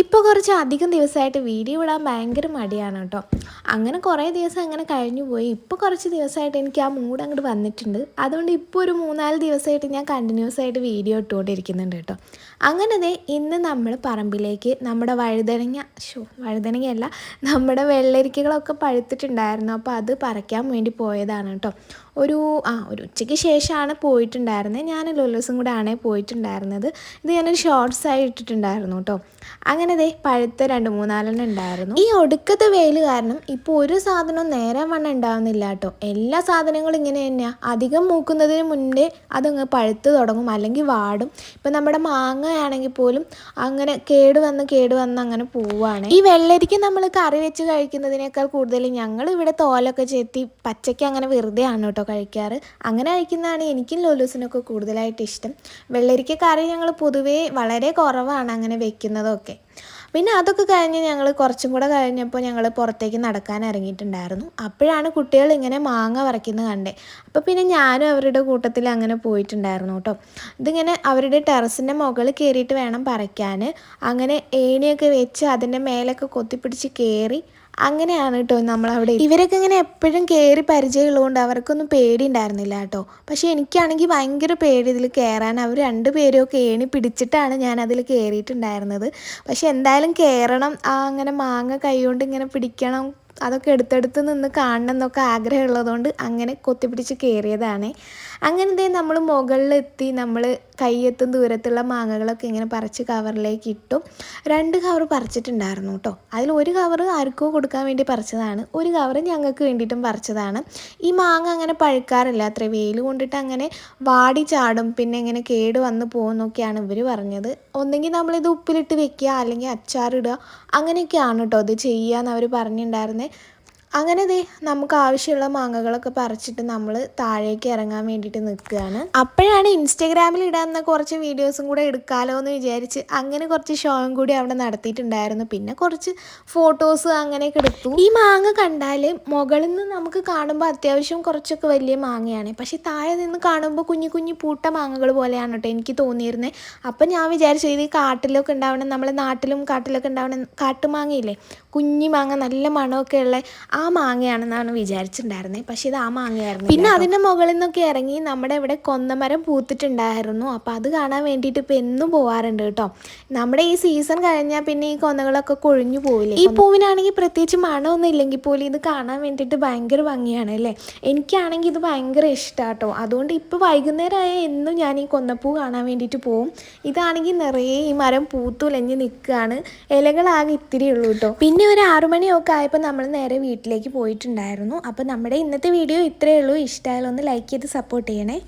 ഇപ്പോൾ കുറച്ച് അധികം ദിവസമായിട്ട് വീഡിയോ ഇടാൻ ഭയങ്കര മടിയാണ് കേട്ടോ. അങ്ങനെ കുറേ ദിവസം അങ്ങനെ കഴിഞ്ഞു പോയി. ഇപ്പോൾ കുറച്ച് ദിവസമായിട്ട് എനിക്ക് ആ മൂഡ് അങ്ങോട്ട് വന്നിട്ടുണ്ട്. അതുകൊണ്ട് ഇപ്പോൾ ഒരു മൂന്നാൽ ദിവസമായിട്ട് ഞാൻ കണ്ടിന്യൂസ് ആയിട്ട് വീഡിയോ ഇട്ടുകൊണ്ടിരിക്കുന്നുണ്ട് കേട്ടോ. അങ്ങനെ ദേ ഇന്ന് നമ്മൾ പറമ്പിലേക്ക് നമ്മുടെ വഴുതനങ്ങ ഷോ വഴുതനങ്ങയല്ല നമ്മുടെ വെള്ളരിക്കകളൊക്കെ പഴുത്തിട്ടുണ്ടായിരുന്നു. അപ്പോൾ അത് പറിക്കാൻ വേണ്ടി പോയതാണ് കേട്ടോ. ഒരു ആ ഒരു ഉച്ചയ്ക്ക് ശേഷമാണ് പോയിട്ടുണ്ടായിരുന്നത്. ഞാൻ ലോലോസും കൂടെ ആണേ പോയിട്ടുണ്ടായിരുന്നത്. ഇത് ഞാനൊരു ഷോർട്സ് ആയി ഇട്ടിട്ടുണ്ടായിരുന്നു കേട്ടോ അങ്ങനെ ദേ പഴുത്ത രണ്ട് മൂന്നാലെണ്ണം ഉണ്ടായിരുന്നു. ഈ ഒടുക്കത്തെ വെയിൽ കാരണം ഇപ്പോൾ ഒരു സാധനവും നേരെ വണ്ണം ഉണ്ടാവുന്നില്ല കേട്ടോ എല്ലാ സാധനങ്ങളും ഇങ്ങനെ തന്നെയാണ് അധികം മൂക്കുന്നതിന് മുന്നേ അതങ്ങ് പഴുത്ത് തുടങ്ങും. അല്ലെങ്കിൽ വാടും. ഇപ്പം നമ്മുടെ മാങ്ങയാണെങ്കിൽ പോലും അങ്ങനെ കേട് വന്ന് കേട് അങ്ങനെ പോവുകയാണ്. ഈ വെള്ളരിക്ക് നമ്മൾ കറി വെച്ച് കഴിക്കുന്നതിനേക്കാൾ കൂടുതൽ ഞങ്ങൾ ഇവിടെ തോലൊക്കെ ചെത്തി പച്ചയ്ക്ക് അങ്ങനെ വെറുതെയാണ് കേട്ടോ കഴിക്കാറ്. അങ്ങനെ കഴിക്കുന്നതാണ് എനിക്കും ലോലൂസിനൊക്കെ കൂടുതലായിട്ട് ഇഷ്ടം. വെള്ളരിക്ക കറി ഞങ്ങൾ പൊതുവേ വളരെ കുറവാണ് അങ്ങനെ വെക്കുന്നതൊക്കെ. പിന്നെ അതൊക്കെ കഴിഞ്ഞ് ഞങ്ങൾ കുറച്ചും കൂടെ കഴിഞ്ഞപ്പോൾ ഞങ്ങൾ പുറത്തേക്ക് നടക്കാൻ ഇറങ്ങിയിട്ടുണ്ടായിരുന്നു. അപ്പോഴാണ് കുട്ടികൾ ഇങ്ങനെ മാങ്ങ വരയ്ക്കുന്നത് കണ്ടേ. അപ്പോൾ പിന്നെ ഞാനും അവരുടെ കൂട്ടത്തിൽ അങ്ങനെ പോയിട്ടുണ്ടായിരുന്നു കേട്ടോ. ഇതിങ്ങനെ അവരുടെ ടെറസിന്റെ മുകളിൽ കയറിയിട്ട് വേണം പറിക്കാൻ അങ്ങനെ ഏണിയൊക്കെ വെച്ച് അതിന്റെ മേലൊക്കെ കൊത്തിപ്പിടിച്ച് കയറി അങ്ങനെയാണ് കേട്ടോ നമ്മളവിടെ ഇവരൊക്കെ ഇങ്ങനെ എപ്പോഴും കയറി പരിചയമുള്ളതുകൊണ്ട് അവർക്കൊന്നും പേടി ഉണ്ടായിരുന്നില്ല കേട്ടോ. പക്ഷേ എനിക്കാണെങ്കിൽ ഭയങ്കര പേടി ഇതിൽ കയറാൻ. അവർ രണ്ട് ഒക്കെ ഏണി പിടിച്ചിട്ടാണ് ഞാൻ അതിൽ കയറിയിട്ടുണ്ടായിരുന്നത്. പക്ഷേ എന്തായാലും കയറണം ആ അങ്ങനെ മാങ്ങ കൈ കൊണ്ട് ഇങ്ങനെ പിടിക്കണം. അതൊക്കെ എടുത്തെടുത്ത് നിന്ന് കാണണം എന്നൊക്കെ ആഗ്രഹമുള്ളതുകൊണ്ട് അങ്ങനെ കൊത്തിപ്പിടിച്ച് കയറിയതാണ്. അങ്ങനെ ദേ നമ്മൾ മുകളിലെത്തി നമ്മൾ കൈയെത്തും ദൂരത്തുള്ള മാങ്ങകളൊക്കെ ഇങ്ങനെ പറിച്ച് കവറിലേക്ക് ഇട്ടു. രണ്ട് കവർ പറിച്ചിട്ടുണ്ടായിരുന്നു കേട്ടോ. അതിൽ ഒരു കവർ ആർക്കോ കൊടുക്കാൻ വേണ്ടി പറിച്ചതാണ്. ഒരു കവർ ഞങ്ങൾക്ക് വേണ്ടിയിട്ടും പറിച്ചതാണ്. ഈ മാങ്ങ അങ്ങനെ പഴുക്കാറില്ല. അത്ര വെയിൽ കൊണ്ടിട്ട് അങ്ങനെ വാടി ചാടും. പിന്നെ ഇങ്ങനെ കേട് വന്ന് പോകുന്നൊക്കെയാണ് ഇവർ പറഞ്ഞത്. ഒന്നെങ്കിൽ നമ്മളിത് ഉപ്പിലിട്ട് വെക്കുക. അല്ലെങ്കിൽ അച്ചാറിടുക. അങ്ങനെയൊക്കെയാണ് കേട്ടോ ഇത് ചെയ്യാന്ന് അവർ പറഞ്ഞിട്ടുണ്ടായിരുന്നത് അങ്ങനെ ദേ നമുക്ക് ആവശ്യമുള്ള മാങ്ങകളൊക്കെ പറിച്ചിട്ട് നമ്മൾ താഴേക്ക് ഇറങ്ങാൻ വേണ്ടിയിട്ട് നിൽക്കുകയാണ്. അപ്പോഴാണ് ഇൻസ്റ്റഗ്രാമിൽ ഇടാവുന്ന കുറച്ച് വീഡിയോസും കൂടെ എടുക്കാമല്ലോ എന്ന് വിചാരിച്ച് അങ്ങനെ കുറച്ച് ഷോയും കൂടി അവിടെ നടത്തിയിട്ടുണ്ടായിരുന്നു. പിന്നെ കുറച്ച് ഫോട്ടോസ് അങ്ങനെയൊക്കെ എടുത്തു. ഈ മാങ്ങ കണ്ടാൽ മുകളിൽ നിന്ന് നമുക്ക് കാണുമ്പോൾ അത്യാവശ്യം കുറച്ചൊക്കെ വലിയ മാങ്ങയാണ്. പക്ഷേ താഴെ നിന്ന് കാണുമ്പോൾ കുഞ്ഞു കുഞ്ഞു പൂട്ട മാങ്ങകൾ പോലെയാണ് കേട്ടോ എനിക്ക് തോന്നിയിരുന്നത് അപ്പം ഞാൻ വിചാരിച്ചു ഇത് കാട്ടിലൊക്കെ ഉണ്ടാവണം നമ്മളെ നാട്ടിലും കാട്ടിലൊക്കെ ഉണ്ടാവണം കാട്ടുമാങ്ങയില്ലേ കുഞ്ഞു മാങ്ങ നല്ല മണമൊക്കെ ഉള്ള ആ മാങ്ങയാണെന്നാണ് വിചാരിച്ചിട്ടുണ്ടായിരുന്നത് പക്ഷേ ഇത് ആ മാങ്ങയായിരുന്നു പിന്നെ അതിന്റെ മുകളിൽ നിന്നൊക്കെ ഇറങ്ങി നമ്മുടെ ഇവിടെ കൊന്നമരം പൂത്തിട്ടുണ്ടായിരുന്നു. അപ്പോൾ അത് കാണാൻ വേണ്ടിയിട്ട് ഇപ്പോൾ എന്നും പോവാറുണ്ട് കേട്ടോ. നമ്മുടെ ഈ സീസൺ കഴിഞ്ഞാൽ പിന്നെ ഈ കൊന്നകളൊക്കെ കൊഴിഞ്ഞു പോവില്ലേ? ഈ പൂവിനാണെങ്കിൽ പ്രത്യേകിച്ച് മണമൊന്നും ഇല്ലെങ്കിൽ പോലും ഇത് കാണാൻ വേണ്ടിയിട്ട് ഭയങ്കര ഭംഗിയാണ് അല്ലേ? എനിക്കാണെങ്കിൽ ഇത് ഭയങ്കര ഇഷ്ടമാണ് കേട്ടോ. അതുകൊണ്ട് ഇപ്പോൾ വൈകുന്നേരമായ എന്നും ഞാൻ ഈ കൊന്നപ്പൂ കാണാൻ വേണ്ടിയിട്ട് പോവും. ഇതാണെങ്കിൽ നിറയെ ഈ മരം പൂത്തുലഞ്ഞ് നിൽക്കുകയാണ്. ഇലകളാകെ ഇത്തിരി ഉള്ളൂ കേട്ടോ. പിന്നെ ഒരു ആറുമണിയൊക്കെ ആയപ്പോൾ നമ്മൾ നേരെ വീട്ടിലേക്ക് പോയിട്ടുണ്ടായിരുന്നു. അപ്പോൾ നമ്മുടെ ഇന്നത്തെ വീഡിയോ ഇത്രയേ ഉള്ളൂ. ഇഷ്ടമായാലൊന്ന് ലൈക്ക് ചെയ്ത് സപ്പോർട്ട് ചെയ്യണേ.